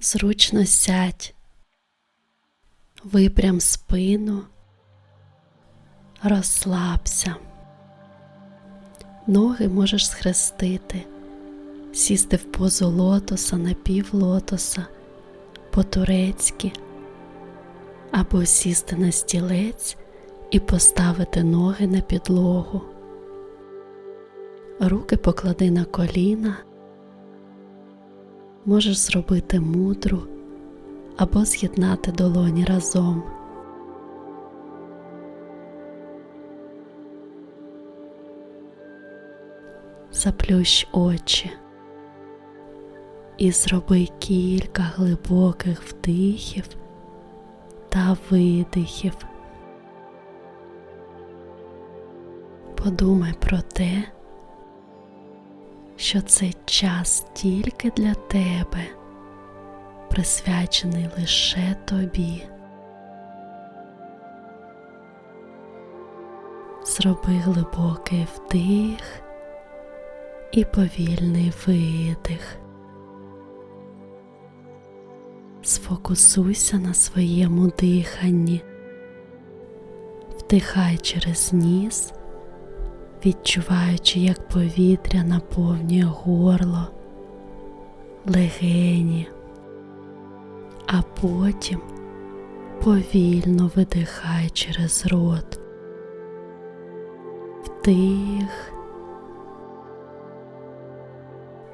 Зручно сядь, випрям спину, розслабся. Ноги можеш схрестити, сісти в позу лотоса, напівлотоса, по-турецьки, або сісти на стілець і поставити ноги на підлогу. Руки поклади на коліна, можеш зробити мудру або з'єднати долоні разом. Заплющ очі і зроби кілька глибоких вдихів та видихів. Подумай про те, що цей час тільки для тебе, присвячений лише тобі. Зроби глибокий вдих і повільний видих. Сфокусуйся на своєму диханні, вдихай через ніс, відчуваючи, як повітря наповнює горло, легені, а потім повільно видихай через рот. Вдих.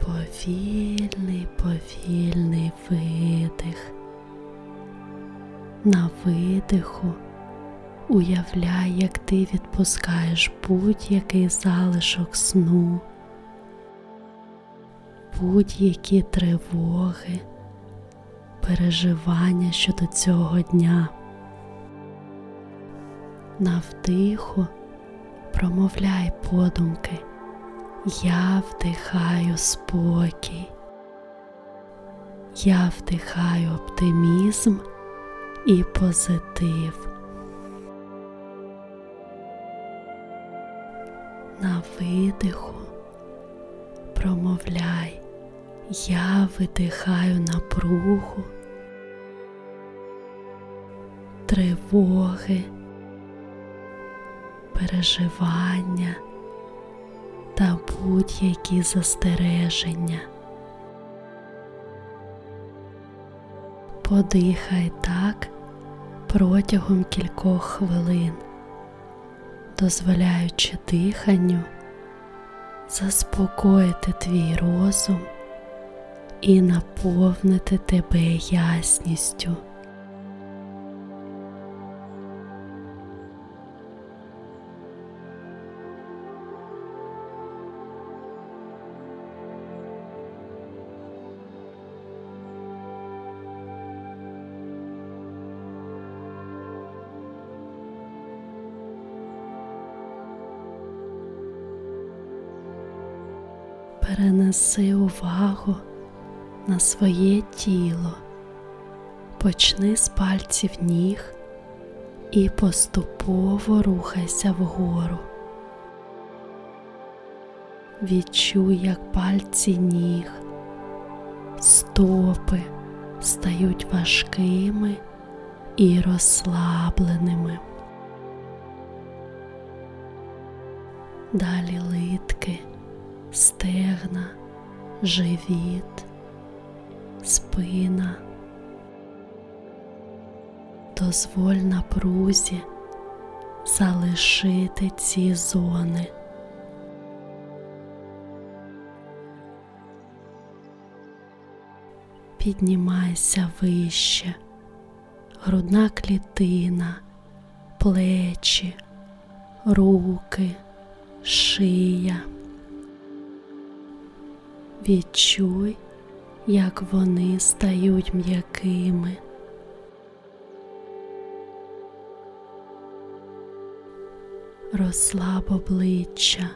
Повільний, повільний видих. На видиху уявляй, як ти відпускаєш будь-який залишок сну, будь-які тривоги, переживання щодо цього дня. На вдиху промовляй подумки. Я вдихаю спокій, я вдихаю оптимізм і позитив. На видиху. Промовляй, я видихаю напругу, тривоги, переживання та будь-які застереження. Подихай так протягом кількох хвилин, дозволяючи диханню заспокоїти твій розум і наповнити тебе ясністю. Перенеси увагу на своє тіло, почни з пальців ніг і поступово рухайся вгору. Відчуй, як пальці ніг, стопи стають важкими і розслабленими. Далі литки стегна, живіт, спина. Дозволь напрузі залишити ці зони. Піднімайся вище, грудна клітина, плечі, руки, шия. Відчуй, як вони стають м'якими. Розслаб обличчя,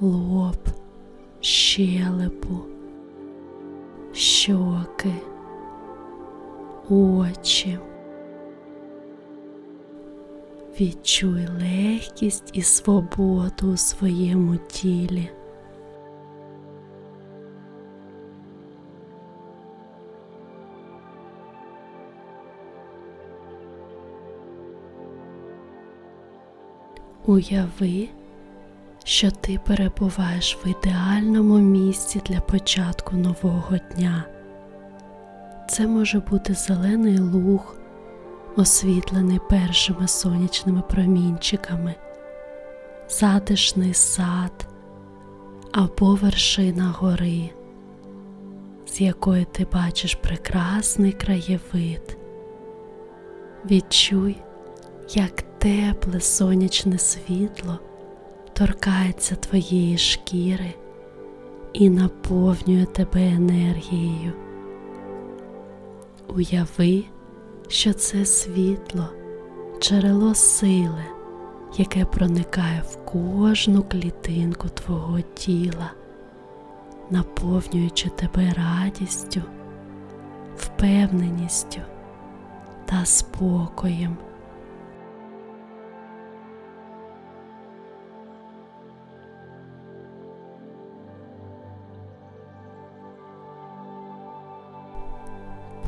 лоб, щелепу, щоки, очі. Відчуй легкість і свободу у своєму тілі. Уяви, що ти перебуваєш в ідеальному місці для початку нового дня. Це може бути зелений луг, освітлений першими сонячними промінчиками, затишний сад або вершина гори, з якої ти бачиш прекрасний краєвид. Відчуй, як тепле сонячне світло торкається твоєї шкіри і наповнює тебе енергією. Уяви, що це світло, джерело сили, яке проникає в кожну клітинку твого тіла, наповнюючи тебе радістю, впевненістю та спокоєм.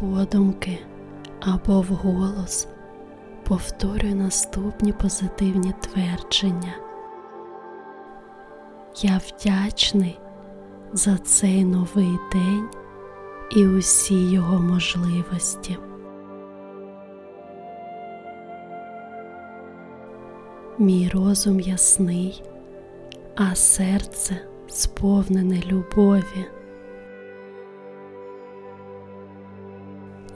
Подумки або вголос повторюй наступні позитивні твердження. Я вдячний за цей новий день і усі його можливості. Мій розум ясний, а серце сповнене любові.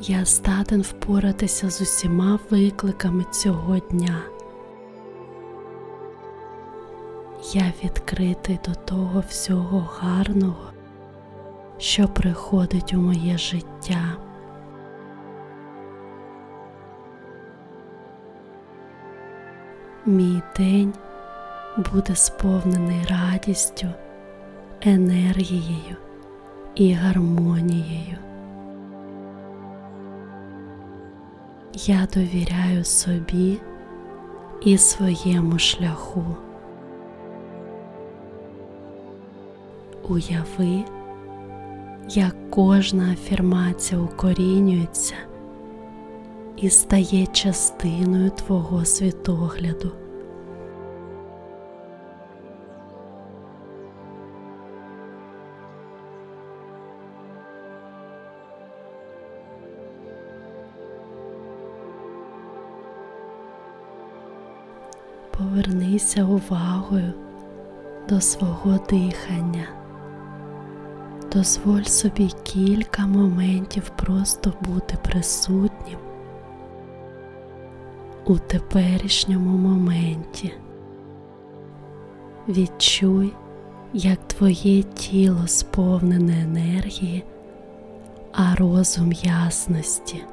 Я здатен впоратися з усіма викликами цього дня. Я відкритий до того всього гарного, що приходить у моє життя. Мій день буде сповнений радістю, енергією і гармонією. Я довіряю собі і своєму шляху. Уяви, як кожна афірмація укорінюється і стає частиною твого світогляду. Повернися увагою до свого дихання. Дозволь собі кілька моментів просто бути присутнім у теперішньому моменті. Відчуй, як твоє тіло сповнене енергії, а розум ясності.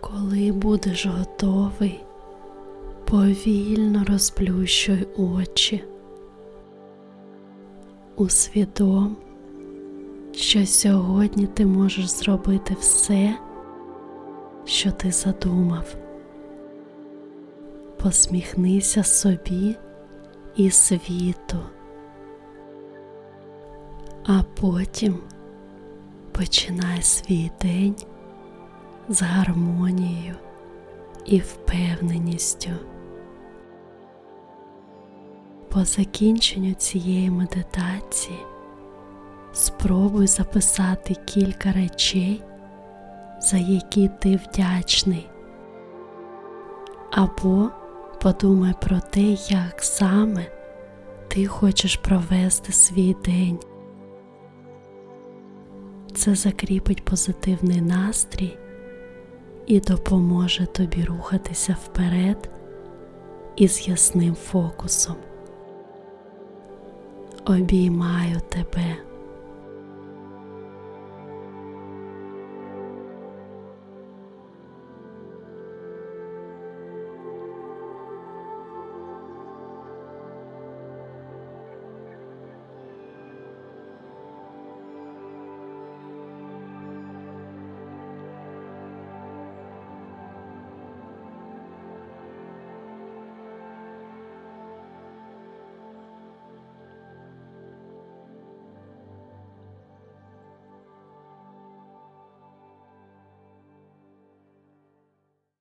Коли будеш готовий, повільно розплющуй очі. Усвідом, що сьогодні ти можеш зробити все, що ти задумав. Посміхнися собі і світу, а потім починай свій день з гармонією і впевненістю. По закінченню цієї медитації спробуй записати кілька речей, за які ти вдячний, або подумай про те, як саме ти хочеш провести свій день. Це закріпить позитивний настрій і допоможе тобі рухатися вперед із ясним фокусом. Обіймаю тебе.